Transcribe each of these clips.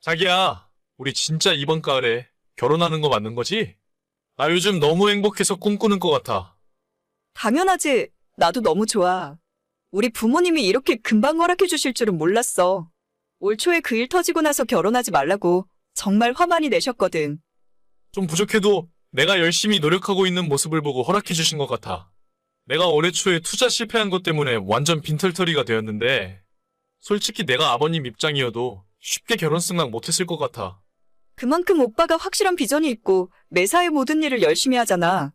자기야, 우리 진짜 이번 가을에 결혼하는 거 맞는 거지? 나 요즘 너무 행복해서 꿈꾸는 것 같아. 당연하지. 나도 너무 좋아. 우리 부모님이 이렇게 금방 허락해 주실 줄은 몰랐어. 올 초에 그 일 터지고 나서 결혼하지 말라고 정말 화 많이 내셨거든. 좀 부족해도 내가 열심히 노력하고 있는 모습을 보고 허락해 주신 것 같아. 내가 올해 초에 투자 실패한 것 때문에 완전 빈털터리가 되었는데, 솔직히 내가 아버님 입장이어도 쉽게 결혼 승낙 못했을 것 같아. 그만큼 오빠가 확실한 비전이 있고 매사의 모든 일을 열심히 하잖아.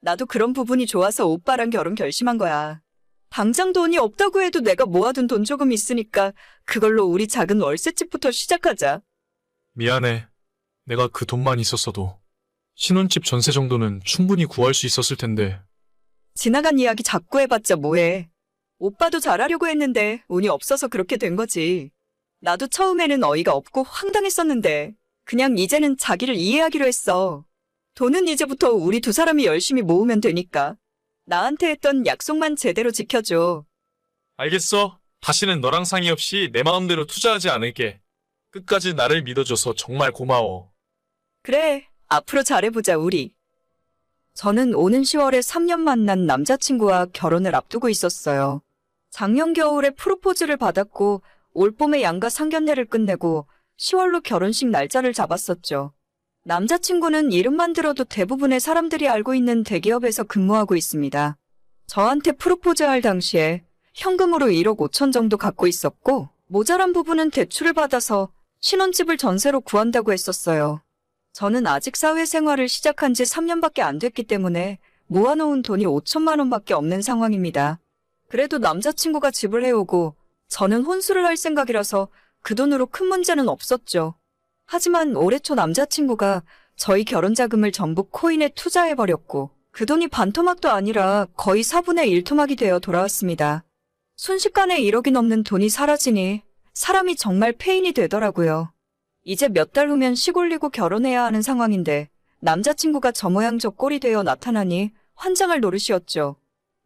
나도 그런 부분이 좋아서 오빠랑 결혼 결심한 거야. 당장 돈이 없다고 해도 내가 모아둔 돈 조금 있으니까 그걸로 우리 작은 월세집부터 시작하자. 미안해. 내가 그 돈만 있었어도 신혼집 전세 정도는 충분히 구할 수 있었을 텐데. 지나간 이야기 자꾸 해봤자 뭐해. 오빠도 잘하려고 했는데 운이 없어서 그렇게 된 거지. 나도 처음에는 어이가 없고 황당했었는데 그냥 이제는 자기를 이해하기로 했어. 돈은 이제부터 우리 두 사람이 열심히 모으면 되니까. 나한테 했던 약속만 제대로 지켜줘. 알겠어. 다시는 너랑 상의 없이 내 마음대로 투자하지 않을게. 끝까지 나를 믿어줘서 정말 고마워. 그래, 앞으로 잘해보자, 우리. 저는 오는 10월에 3년 만난 남자친구와 결혼을 앞두고 있었어요. 작년 겨울에 프로포즈를 받았고, 올 봄에 양가 상견례를 끝내고, 10월로 결혼식 날짜를 잡았었죠. 남자친구는 이름만 들어도 대부분의 사람들이 알고 있는 대기업에서 근무하고 있습니다. 저한테 프로포즈할 당시에 현금으로 1억 5천 정도 갖고 있었고, 모자란 부분은 대출을 받아서 신혼집을 전세로 구한다고 했었어요. 저는 아직 사회생활을 시작한 지 3년밖에 안 됐기 때문에 모아놓은 돈이 5천만 원밖에 없는 상황입니다. 그래도 남자친구가 집을 해오고 저는 혼수를 할 생각이라서 그 돈으로 큰 문제는 없었죠. 하지만 올해 초 남자친구가 저희 결혼 자금을 전부 코인에 투자해버렸고 그 돈이 반토막도 아니라 거의 4분의 1토막이 되어 돌아왔습니다. 순식간에 1억이 넘는 돈이 사라지니 사람이 정말 페인이 되더라고요. 이제 몇 달 후면 시골리고 결혼해야 하는 상황인데 남자친구가 저 모양 저 꼴이 되어 나타나니 환장할 노릇이었죠.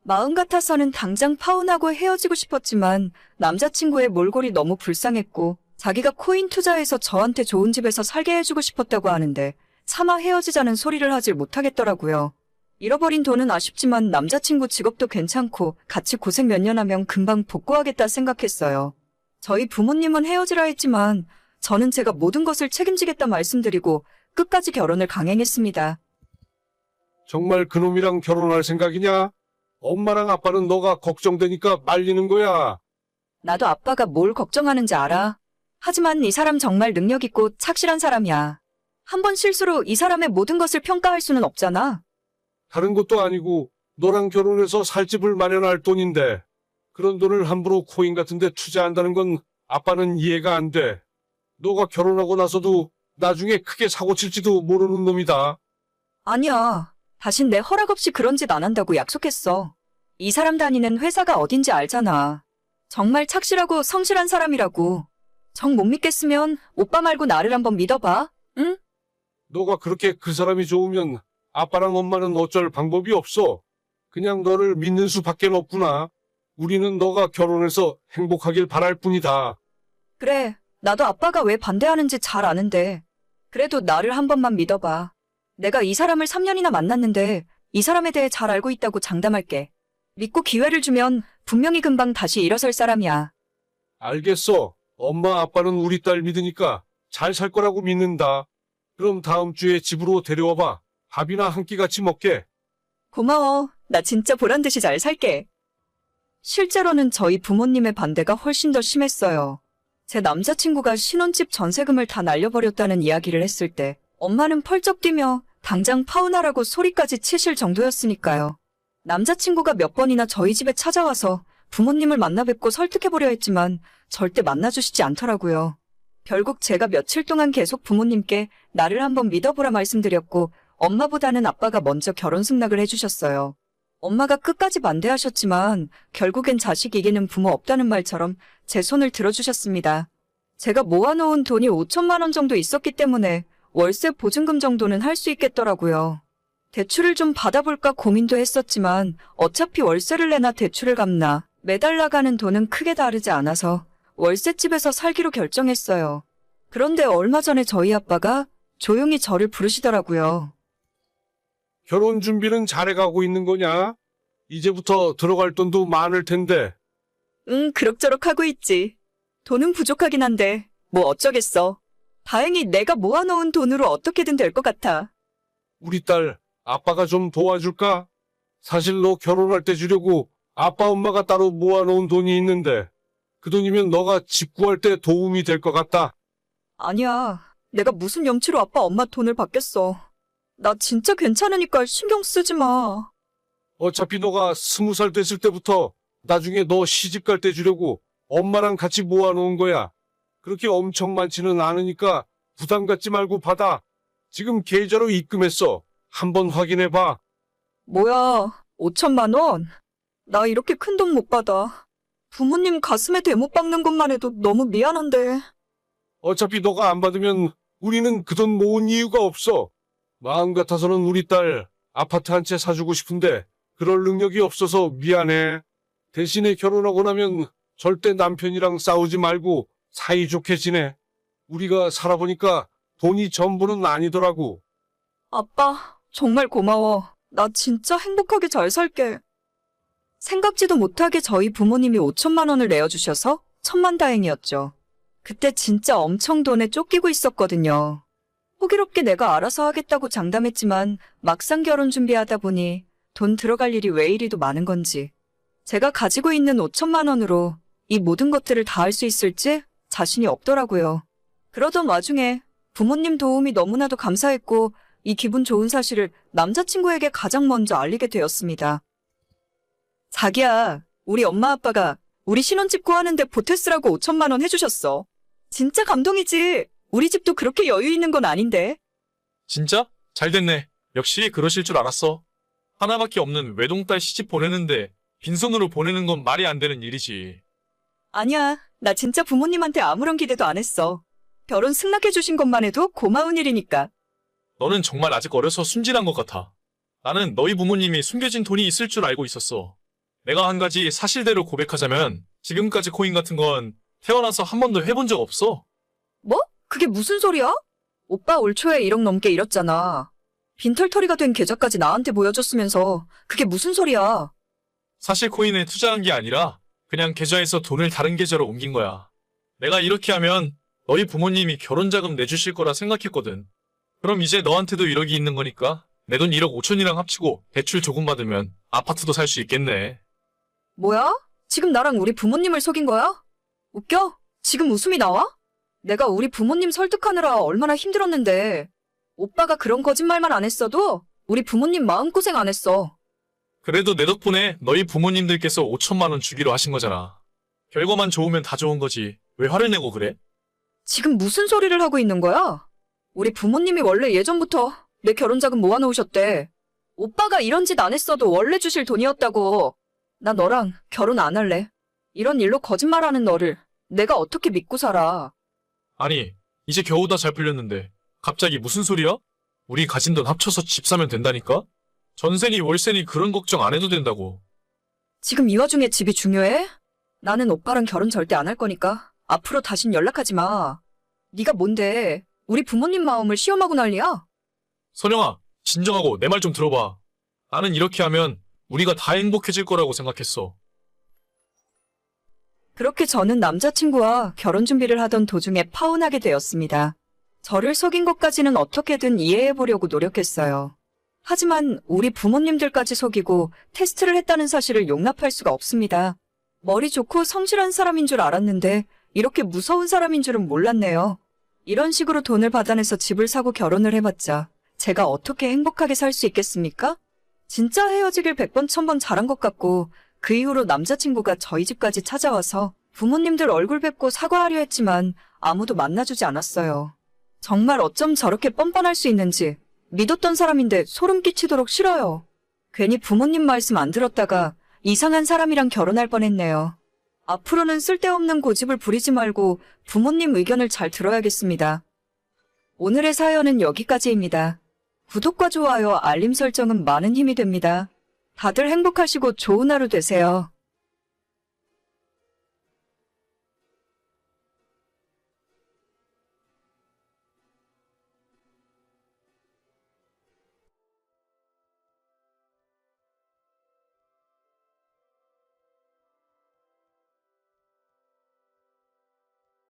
마음 같아서는 당장 파혼하고 헤어지고 싶었지만 남자친구의 몰골이 너무 불쌍했고 자기가 코인 투자해서 저한테 좋은 집에서 살게 해주고 싶었다고 하는데 차마 헤어지자는 소리를 하질 못하겠더라고요. 잃어버린 돈은 아쉽지만 남자친구 직업도 괜찮고 같이 고생 몇 년 하면 금방 복구하겠다 생각했어요. 저희 부모님은 헤어지라 했지만 저는 제가 모든 것을 책임지겠다 말씀드리고 끝까지 결혼을 강행했습니다. 정말 그놈이랑 결혼할 생각이냐? 엄마랑 아빠는 너가 걱정되니까 말리는 거야. 나도 아빠가 뭘 걱정하는지 알아. 하지만 이 사람 정말 능력 있고 착실한 사람이야. 한 번 실수로 이 사람의 모든 것을 평가할 수는 없잖아. 다른 것도 아니고 너랑 결혼해서 살 집을 마련할 돈인데 그런 돈을 함부로 코인 같은 데 투자한다는 건 아빠는 이해가 안 돼. 너가 결혼하고 나서도 나중에 크게 사고 칠지도 모르는 놈이다. 아니야. 다신 내 허락 없이 그런 짓 안 한다고 약속했어. 이 사람 다니는 회사가 어딘지 알잖아. 정말 착실하고 성실한 사람이라고. 정 못 믿겠으면 오빠 말고 나를 한번 믿어봐. 응? 너가 그렇게 그 사람이 좋으면 아빠랑 엄마는 어쩔 방법이 없어. 그냥 너를 믿는 수밖에 없구나. 우리는 너가 결혼해서 행복하길 바랄 뿐이다. 그래. 나도 아빠가 왜 반대하는지 잘 아는데. 그래도 나를 한 번만 믿어봐. 내가 이 사람을 3년이나 만났는데 이 사람에 대해 잘 알고 있다고 장담할게. 믿고 기회를 주면 분명히 금방 다시 일어설 사람이야. 알겠어. 엄마 아빠는 우리 딸 믿으니까 잘 살 거라고 믿는다. 그럼 다음 주에 집으로 데려와 봐. 밥이나 한 끼 같이 먹게. 고마워. 나 진짜 보란 듯이 잘 살게. 실제로는 저희 부모님의 반대가 훨씬 더 심했어요. 제 남자친구가 신혼집 전세금을 다 날려버렸다는 이야기를 했을 때 엄마는 펄쩍 뛰며 당장 파혼하라고 소리까지 치실 정도였으니까요. 남자친구가 몇 번이나 저희 집에 찾아와서 부모님을 만나 뵙고 설득해보려 했지만 절대 만나주시지 않더라고요. 결국 제가 며칠 동안 계속 부모님께 나를 한번 믿어보라 말씀드렸고 엄마보다는 아빠가 먼저 결혼 승낙을 해주셨어요. 엄마가 끝까지 반대하셨지만 결국엔 자식 이기는 부모 없다는 말처럼 제 손을 들어주셨습니다. 제가 모아놓은 돈이 5천만 원 정도 있었기 때문에 월세 보증금 정도는 할 수 있겠더라고요. 대출을 좀 받아볼까 고민도 했었지만 어차피 월세를 내나 대출을 갚나 매달 나가는 돈은 크게 다르지 않아서 월세집에서 살기로 결정했어요. 그런데 얼마 전에 저희 아빠가 조용히 저를 부르시더라고요. 결혼 준비는 잘해가고 있는 거냐? 이제부터 들어갈 돈도 많을 텐데. 응, 그럭저럭 하고 있지. 돈은 부족하긴 한데, 뭐 어쩌겠어. 다행히 내가 모아놓은 돈으로 어떻게든 될 것 같아. 우리 딸, 아빠가 좀 도와줄까? 사실 너 결혼할 때 주려고 아빠 엄마가 따로 모아놓은 돈이 있는데, 그 돈이면 너가 집 구할 때 도움이 될 것 같다. 아니야. 내가 무슨 염치로 아빠 엄마 돈을 받겠어. 나 진짜 괜찮으니까 신경 쓰지 마. 어차피 너가 스무 살 됐을 때부터 나중에 너 시집 갈 때 주려고 엄마랑 같이 모아놓은 거야. 그렇게 엄청 많지는 않으니까 부담 갖지 말고 받아. 지금 계좌로 입금했어. 한번 확인해봐. 뭐야, 5천만 원? 나 이렇게 큰 돈 못 받아. 부모님 가슴에 대못 박는 것만 해도 너무 미안한데. 어차피 너가 안 받으면 우리는 그 돈 모은 이유가 없어. 마음 같아서는 우리 딸 아파트 한 채 사주고 싶은데 그럴 능력이 없어서 미안해. 대신에 결혼하고 나면 절대 남편이랑 싸우지 말고 사이좋게 지내. 우리가 살아보니까 돈이 전부는 아니더라고. 아빠, 정말 고마워. 나 진짜 행복하게 잘 살게. 생각지도 못하게 저희 부모님이 5천만 원을 내어주셔서 천만 다행이었죠. 그때 진짜 엄청 돈에 쫓기고 있었거든요. 호기롭게 내가 알아서 하겠다고 장담했지만 막상 결혼 준비하다 보니 돈 들어갈 일이 왜 이리도 많은 건지. 제가 가지고 있는 5천만 원으로 이 모든 것들을 다 할 수 있을지 자신이 없더라고요. 그러던 와중에 부모님 도움이 너무나도 감사했고 이 기분 좋은 사실을 남자친구에게 가장 먼저 알리게 되었습니다. 자기야, 우리 엄마 아빠가 우리 신혼집 구하는데 보태 쓰라고 5천만 원 해주셨어. 진짜 감동이지. 우리 집도 그렇게 여유 있는 건 아닌데. 진짜? 잘 됐네. 역시 그러실 줄 알았어. 하나밖에 없는 외동딸 시집 보내는데 빈손으로 보내는 건 말이 안 되는 일이지. 아니야, 나 진짜 부모님한테 아무런 기대도 안 했어. 결혼 승낙해주신 것만 해도 고마운 일이니까. 너는 정말 아직 어려서 순진한 것 같아. 나는 너희 부모님이 숨겨진 돈이 있을 줄 알고 있었어. 내가 한 가지 사실대로 고백하자면 지금까지 코인 같은 건 태어나서 한 번도 해본 적 없어. 뭐? 그게 무슨 소리야? 오빠 올 초에 1억 넘게 잃었잖아. 빈털터리가 된 계좌까지 나한테 보여줬으면서 그게 무슨 소리야? 사실 코인에 투자한 게 아니라 그냥 계좌에서 돈을 다른 계좌로 옮긴 거야. 내가 이렇게 하면 너희 부모님이 결혼 자금 내주실 거라 생각했거든. 그럼 이제 너한테도 1억이 있는 거니까 내 돈 1억 5천이랑 합치고 대출 조금 받으면 아파트도 살 수 있겠네. 뭐야? 지금 나랑 우리 부모님을 속인 거야? 웃겨? 지금 웃음이 나와? 내가 우리 부모님 설득하느라 얼마나 힘들었는데. 오빠가 그런 거짓말만 안 했어도 우리 부모님 마음고생 안 했어. 그래도 내 덕분에 너희 부모님들께서 5천만 원 주기로 하신 거잖아. 결과만 좋으면 다 좋은 거지. 왜 화를 내고 그래? 지금 무슨 소리를 하고 있는 거야? 우리 부모님이 원래 예전부터 내 결혼 자금 모아놓으셨대. 오빠가 이런 짓 안 했어도 원래 주실 돈이었다고. 나 너랑 결혼 안 할래. 이런 일로 거짓말하는 너를 내가 어떻게 믿고 살아. 아니, 이제 겨우 다 잘 풀렸는데 갑자기 무슨 소리야? 우리 가진 돈 합쳐서 집 사면 된다니까? 전세니 월세니 그런 걱정 안 해도 된다고. 지금 이 와중에 집이 중요해? 나는 오빠랑 결혼 절대 안 할 거니까 앞으로 다신 연락하지 마. 네가 뭔데 우리 부모님 마음을 시험하고 난리야? 선영아, 진정하고 내 말 좀 들어봐. 나는 이렇게 하면 우리가 다 행복해질 거라고 생각했어. 그렇게 저는 남자친구와 결혼 준비를 하던 도중에 파혼하게 되었습니다. 저를 속인 것까지는 어떻게든 이해해 보려고 노력했어요. 하지만 우리 부모님들까지 속이고 테스트를 했다는 사실을 용납할 수가 없습니다. 머리 좋고 성실한 사람인 줄 알았는데 이렇게 무서운 사람인 줄은 몰랐네요. 이런 식으로 돈을 받아내서 집을 사고 결혼을 해봤자 제가 어떻게 행복하게 살 수 있겠습니까? 진짜 헤어지길 백번 천번 잘한 것 같고 그 이후로 남자친구가 저희 집까지 찾아와서 부모님들 얼굴 뵙고 사과하려 했지만 아무도 만나주지 않았어요. 정말 어쩜 저렇게 뻔뻔할 수 있는지 믿었던 사람인데 소름 끼치도록 싫어요. 괜히 부모님 말씀 안 들었다가 이상한 사람이랑 결혼할 뻔했네요. 앞으로는 쓸데없는 고집을 부리지 말고 부모님 의견을 잘 들어야겠습니다. 오늘의 사연은 여기까지입니다. 구독과 좋아요, 알림 설정은 많은 힘이 됩니다. 다들 행복하시고 좋은 하루 되세요.